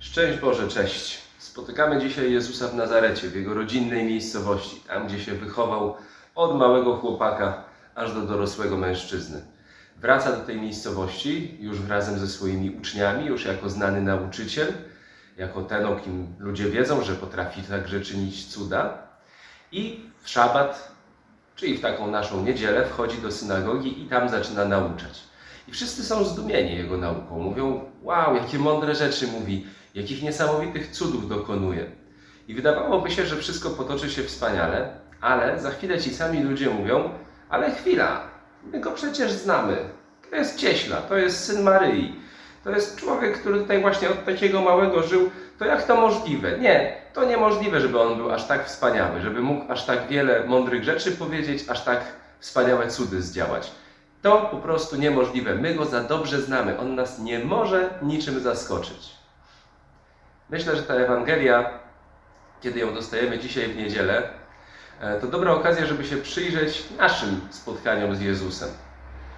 Szczęść Boże, cześć. Spotykamy dzisiaj Jezusa w Nazarecie, w jego rodzinnej miejscowości, tam gdzie się wychował od małego chłopaka aż do dorosłego mężczyzny. Wraca do tej miejscowości już razem ze swoimi uczniami, już jako znany nauczyciel, jako ten, o kim ludzie wiedzą, że potrafi także czynić cuda. I w szabat, czyli w taką naszą niedzielę, wchodzi do synagogi i tam zaczyna nauczać. I wszyscy są zdumieni jego nauką. Mówią: Wow, jakie mądre rzeczy mówi, jakich niesamowitych cudów dokonuje. I wydawałoby się, że wszystko potoczy się wspaniale, ale za chwilę ci sami ludzie mówią: Ale chwila, my go przecież znamy. To jest cieśla, to jest syn Maryi. To jest człowiek, który tutaj właśnie od takiego małego żył. To jak to możliwe? Nie, to niemożliwe, żeby on był aż tak wspaniały, żeby mógł aż tak wiele mądrych rzeczy powiedzieć, aż tak wspaniałe cudy zdziałać. To po prostu niemożliwe. My go za dobrze znamy. On nas nie może niczym zaskoczyć. Myślę, że ta Ewangelia, kiedy ją dostajemy dzisiaj w niedzielę, e, to dobra okazja, żeby się przyjrzeć naszym spotkaniom z Jezusem.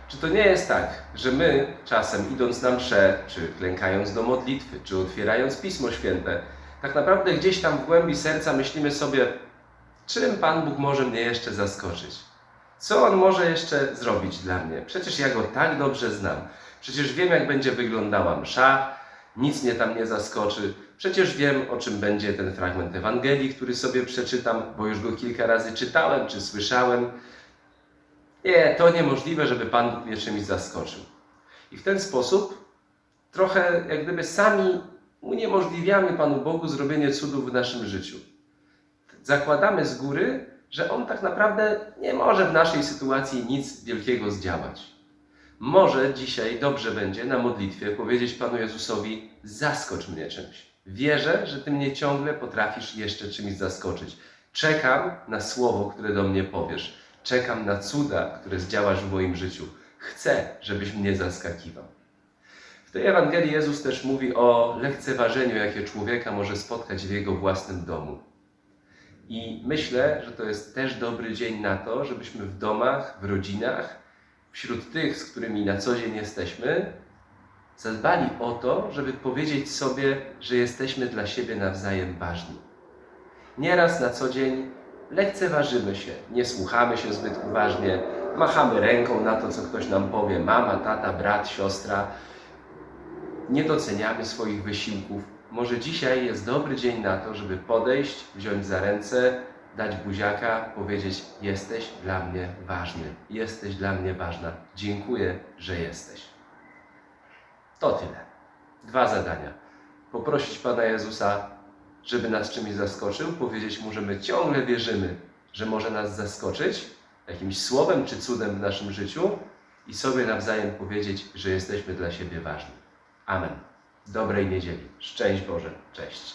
Czy to nie jest tak, że my czasem idąc na mszę, czy klękając do modlitwy, czy otwierając Pismo Święte, tak naprawdę gdzieś tam w głębi serca myślimy sobie, czym Pan Bóg może mnie jeszcze zaskoczyć? Co On może jeszcze zrobić dla mnie? Przecież ja Go tak dobrze znam. Przecież wiem, jak będzie wyglądała msza, nic mnie tam nie zaskoczy. Przecież wiem, o czym będzie ten fragment Ewangelii, który sobie przeczytam, bo już go kilka razy czytałem czy słyszałem. Nie, to niemożliwe, żeby Pan mnie czymś zaskoczył. I w ten sposób trochę jak gdyby sami uniemożliwiamy Panu Bogu zrobienie cudów w naszym życiu. Zakładamy z góry, że On tak naprawdę nie może w naszej sytuacji nic wielkiego zdziałać. Może dzisiaj dobrze będzie na modlitwie powiedzieć Panu Jezusowi: zaskocz mnie czymś. Wierzę, że Ty mnie ciągle potrafisz jeszcze czymś zaskoczyć. Czekam na słowo, które do mnie powiesz. Czekam na cuda, które zdziałasz w moim życiu. Chcę, żebyś mnie zaskakiwał. W tej Ewangelii Jezus też mówi o lekceważeniu, jakie człowieka może spotkać w jego własnym domu. I myślę, że to jest też dobry dzień na to, żebyśmy w domach, w rodzinach, wśród tych, z którymi na co dzień jesteśmy, zadbali o to, żeby powiedzieć sobie, że jesteśmy dla siebie nawzajem ważni. Nieraz na co dzień lekceważymy się, nie słuchamy się zbyt uważnie, machamy ręką na to, co ktoś nam powie, mama, tata, brat, siostra. Nie doceniamy swoich wysiłków. Może dzisiaj jest dobry dzień na to, żeby podejść, wziąć za ręce, dać buziaka, powiedzieć: Jesteś dla mnie ważny, jesteś dla mnie ważna. Dziękuję, że jesteś. To tyle. Dwa zadania. Poprosić Pana Jezusa, żeby nas czymś zaskoczył, powiedzieć Mu, że my ciągle wierzymy, że może nas zaskoczyć jakimś słowem czy cudem w naszym życiu i sobie nawzajem powiedzieć, że jesteśmy dla siebie ważni. Amen. Dobrej niedzieli. Szczęść Boże. Cześć.